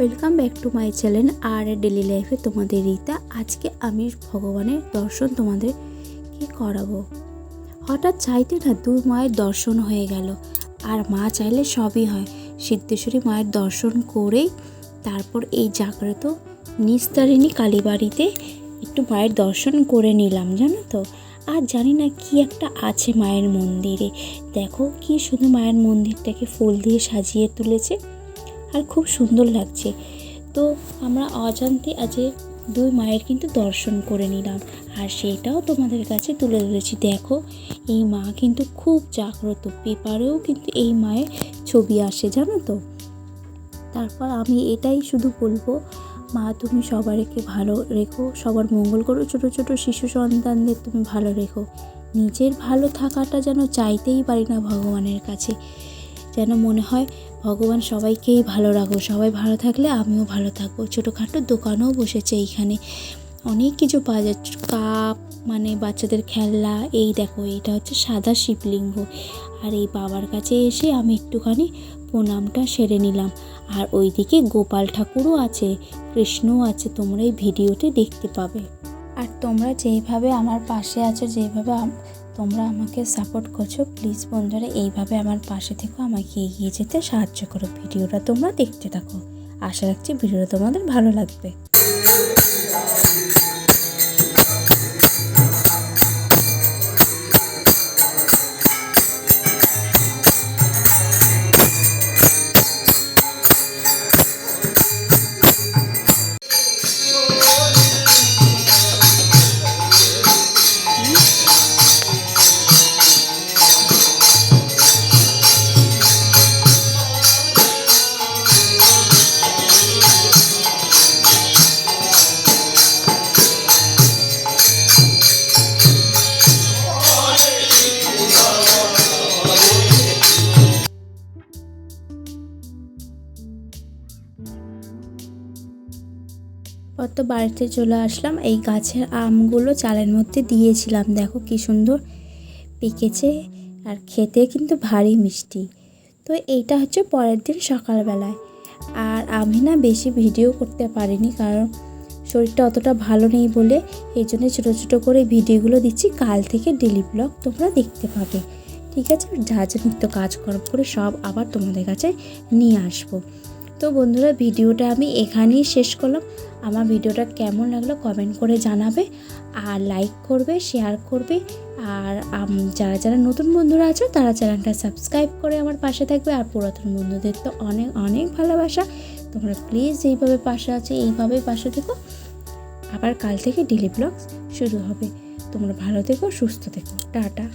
Welcome back to my channel R daily লাইফে তোমাদের রীতা। আজকে আমি ভগবানের দর্শন তোমাদের কি করাবো? হঠাৎ চাইতে না দু মায়ের দর্শন হয়ে গেল, আর মা চাইলে সবই হয়। সিদ্ধেশ্বরী মায়ের দর্শন করেই তারপর এই জাগ্রত নিস্তারিণী কালীবাড়িতে একটু মায়ের দর্শন করে নিলাম, জানো তো? আর জানি না কি একটা আছে মায়ের মন্দিরে। দেখো কি শুধু মায়ের মন্দিরটাকে ফুল দিয়ে সাজিয়ে তুলেছে। আর খুব সুন্দর লাগছে। তো আমরা অজান্তে আজকে দুই মায়ের কিন্তু দর্শন করে নিলাম। আর সেটাও তোমাদের কাছে তুলে ধরেছি। দেখো, এই মা কিন্তু খুব জাগ্রত। পেপারেও কিন্তু এই মায়ের ছবি আসে, জানো তো? তারপর আমি এটাই শুধু বলব, মা তুমি সবারকে ভালো রেখো, সবার মঙ্গল করো। ছোটো ছোটো শিশু সন্তানদের তুমি ভালো রেখো। নিজের ভালো থাকাটা যেন চাইতেই পারি না ভগবানের কাছে। যেন মনে হয় ভগবান সবাইকেই ভালো রাখো, সবাই ভালো থাকলে আমিও ভালো থাকব। ছোটোখাটো দোকানও বসেছে এইখানে। অনেক কিছু পাওয়া যাচ্ছে। কাপ মানে বাচ্চাদের খেলনা, এই দেখো, এটা হচ্ছে সাদা শিবলিঙ্গ। আর এই বাবার কাছে এসে আমি একটুখানি প্রণামটা সেরে নিলাম। আর ওইদিকে গোপাল ঠাকুরও আছে, কৃষ্ণও আছে, তোমরা এই ভিডিওতে দেখতে পাবে। আর তোমরা যেইভাবে আমার পাশে আছো, যেইভাবে তোমরা আমাকে সাপোর্ট করছ প্লিজ বন্ধুরা, এইভাবে আমার পাশে থেকো, আমাকে এগিয়ে যেতে সাহায্য করো। ভিডিওটা তোমরা দেখতে থাকো। আশা রাখছি ভিডিওটা তোমাদের ভালো লাগবে। কত বাড়িতে চলে আসলাম। এই গাছের আমগুলো চালের মধ্যে দিয়েছিলাম। দেখো কি সুন্দর পেকেছে আর খেতে কিন্তু ভারী মিষ্টি। তো এইটা হচ্ছে পরের দিন সকালবেলায়। আর আমি না বেশি ভিডিও করতে পারিনি কারণ শরীরটা অতটা ভালো নেই বলে এই জন্য ছোটো ছোটো করে ভিডিওগুলো দিচ্ছি। কাল থেকে ডেলি ব্লগ তোমরা দেখতে পাবে। ঠিক আছে? যা যা নিত্য কাজকর্ম করে সব আবার তোমাদের কাছে নিয়ে আসব। তো বন্ধুরা, ভিডিওটা আমি এখানেই শেষ করলাম। আমার ভিডিওটা কেমন লাগল কমেন্ট করে জানাবে আর লাইক করবে, শেয়ার করবে। আর যারা যারা নতুন বন্ধুরা আছো, তারা চ্যানেলটা সাবস্ক্রাইব করে আমার পাশে থাকবে। আর পুরাতন বন্ধুদের তো অনেক অনেক ভালোবাসা। তোমরা প্লিজ যেইভাবে পাশে আছে, এইভাবে পাশে থেকো। আবার কাল থেকে ডেলি ব্লগ শুরু হবে। তোমরা ভালো থেকো, সুস্থ থেকো। টাটা।